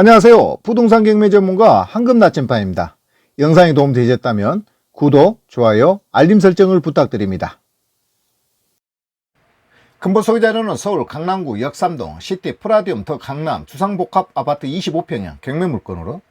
안녕하세요. 부동산 경매 전문가 황금 나침반입니다. 영상이 도움되셨다면 구독, 좋아요, 알림 설정을 부탁드립니다. 근본 소유자료는 서울 강남구 역삼동 시티 프라디움 더 강남 주상복합 아파트 25평형 경매 물건으로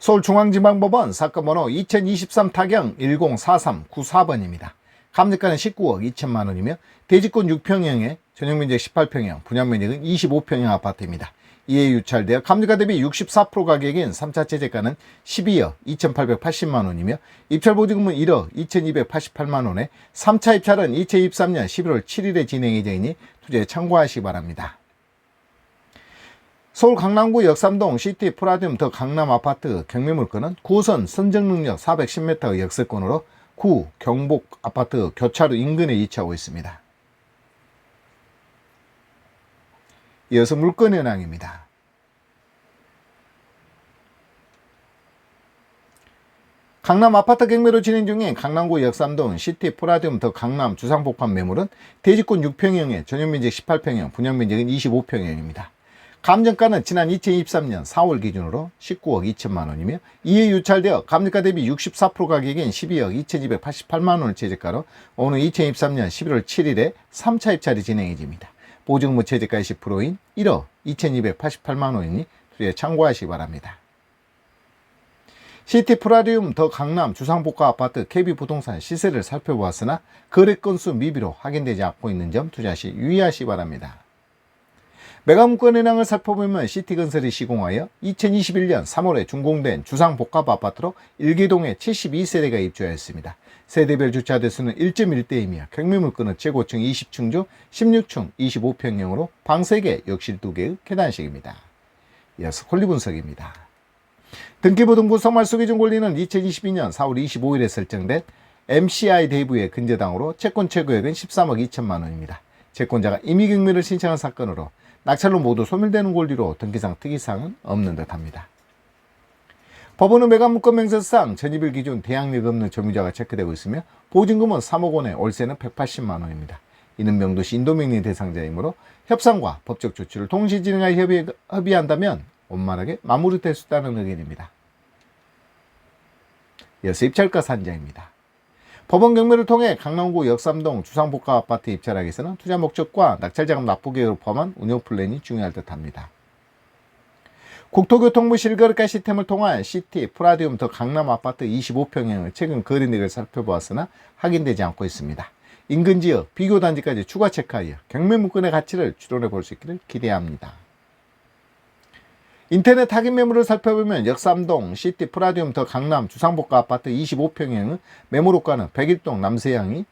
서울중앙지방법원 사건 번호 2023 타경 104394번입니다. 감정가는 19억 2천만 원이며 대지권 6평형에 전용면적 18평형, 분양면적은 25평형 아파트입니다. 이에 유찰되어 감정가 대비 64% 가격인 3차 최저가는 12억 2,880만 원이며 입찰 보증금은 1억 2,288만 원에 3차 입찰은 2023년 11월 7일에 진행 예정이니 투자에 참고하시기 바랍니다. 서울 강남구 역삼동 시티 프라디움 더 강남 아파트 경매 물건은 9호선 선정 능력 410m 역세권으로 구 경복 아파트 교차로 인근에 위치하고 있습니다. 이어서 물건 현황입니다. 강남 아파트 경매로 진행 중인 강남구 역삼동 시티 프라디움 더 강남 주상복합 매물은 대지권 6평형에 전용면적 18평형, 분양면적은 25평형입니다. 감정가는 지난 2023년 4월 기준으로 19억 2천만 원이며 이에 유찰되어 감정가 대비 64% 가격인 12억 2,288만 원을 최저가로 오늘 2023년 11월 7일에 3차 입찰이 진행해집니다. 보증무 최저가 10%인 1억 2,288만 원이니 투자에 참고하시기 바랍니다. 시티 프라리움 더 강남 주상복합 아파트 KB 부동산 시세를 살펴보았으나 거래 건수 미비로 확인되지 않고 있는 점 투자 시 유의하시기 바랍니다. 매각문건 현황을 살펴보면 시티건설이 시공하여 2021년 3월에 준공된 주상복합 아파트로 일기동에 72세대가 입주하였습니다. 세대별 주차 대수는 1.1대이며 경매물건은 최고층 20층 중 16층 25평형으로 방 3개, 욕실 2개의 계단식입니다. 이어서 권리 분석입니다. 등기부등본 성말소기준 권리는 2022년 4월 25일에 설정된 MCI 대부의 근저당으로 채권 최고액은 13억 2천만 원입니다. 채권자가 임의경매를 신청한 사건으로 낙찰로 모두 소멸되는 권리로 등기상 특이사항은 없는 듯합니다. 법원은 매각문건 명세상 전입일 기준 대항력 없는 점유자가 체크되고 있으며 보증금은 3억 원에 월세는 180만 원입니다. 이는 명도시 인도명리 대상자이므로 협상과 법적 조치를 동시 진행할 협의, 협의한다면 원만하게 마무리될 수 있다는 의견입니다. 이어서 입찰가 산정입니다. 법원 경매를 통해 강남구 역삼동 주상복합 아파트 입찰하기 위해서는 투자 목적과 낙찰자금 납부 계획을 포함한 운영 플랜이 중요할 듯합니다. 국토교통부 실거래가 시스템을 통한 시티 프라디움 더 강남 아파트 25평형의 최근 거래액을 살펴보았으나 확인되지 않고 있습니다. 인근 지역, 비교 단지까지 추가 체크하여 경매 물건의 가치를 추론해 볼 수 있기를 기대합니다. 인터넷 타깃 매물을 살펴보면 역삼동 시티 프라디움 더 강남 주상복합 아파트 25평형은 매물호가는 백일동 남세양이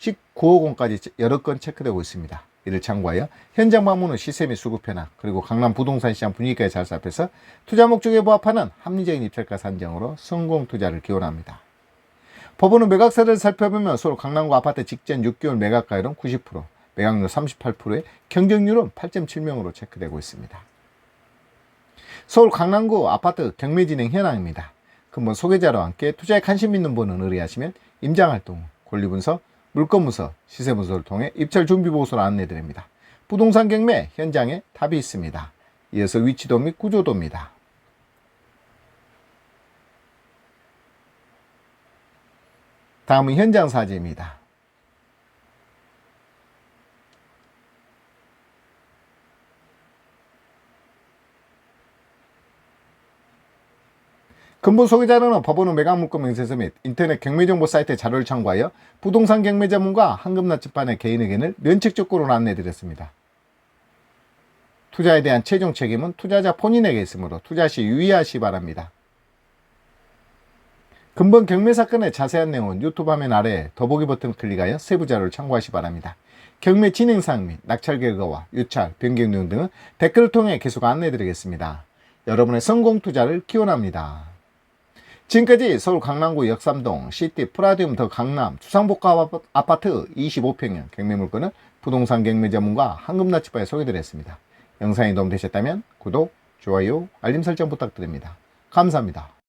19억 원까지 여러 건 체크되고 있습니다. 이를 참고하여 현장 방문 후 시세 및 수급 변화 그리고 강남 부동산 시장 분위기까지 잘 살펴서 투자 목적에 부합하는 합리적인 입찰가 산정으로 성공 투자를 기원합니다. 법원은 매각세를 살펴보면 서울 강남구 아파트 직전 6개월 매각가율은 90%, 매각률 38%에 경쟁률은 8.7명으로 체크되고 있습니다. 서울 강남구 아파트 경매 진행 현황입니다. 근본 소개자와 함께 투자에 관심 있는 분은 의뢰하시면 임장활동, 권리분석, 물건문서, 시세분석을 통해 입찰 준비 보고서를 안내드립니다. 부동산 경매 현장에 답이 있습니다. 이어서 위치도 및 구조도입니다. 다음은 현장 사진입니다. 근본 소개자료는 법원의 매각물건 명세서 및 인터넷 경매정보 사이트 자료를 참고하여 부동산 경매 전문가 황금나침반의 개인 의견을 면책적으로 안내드렸습니다. 투자에 대한 최종 책임은 투자자 본인에게 있으므로 투자 시 유의하시 기 바랍니다. 근본 경매 사건의 자세한 내용은 유튜브 화면 아래 더보기 버튼 클릭하여 세부 자료를 참고하시 기 바랍니다. 경매 진행 사항 및 낙찰 결과와 유찰, 변경 내용 등은 댓글을 통해 계속 안내드리겠습니다. 여러분의 성공 투자를 기원합니다. 지금까지 서울 강남구 역삼동 시티 프라디움 더 강남 주상복합 아파트 25평형 경매 물건은 부동산 경매 전문가 황금나치바에 소개드렸습니다. 영상이 도움되셨다면 구독, 좋아요, 알림 설정 부탁드립니다. 감사합니다.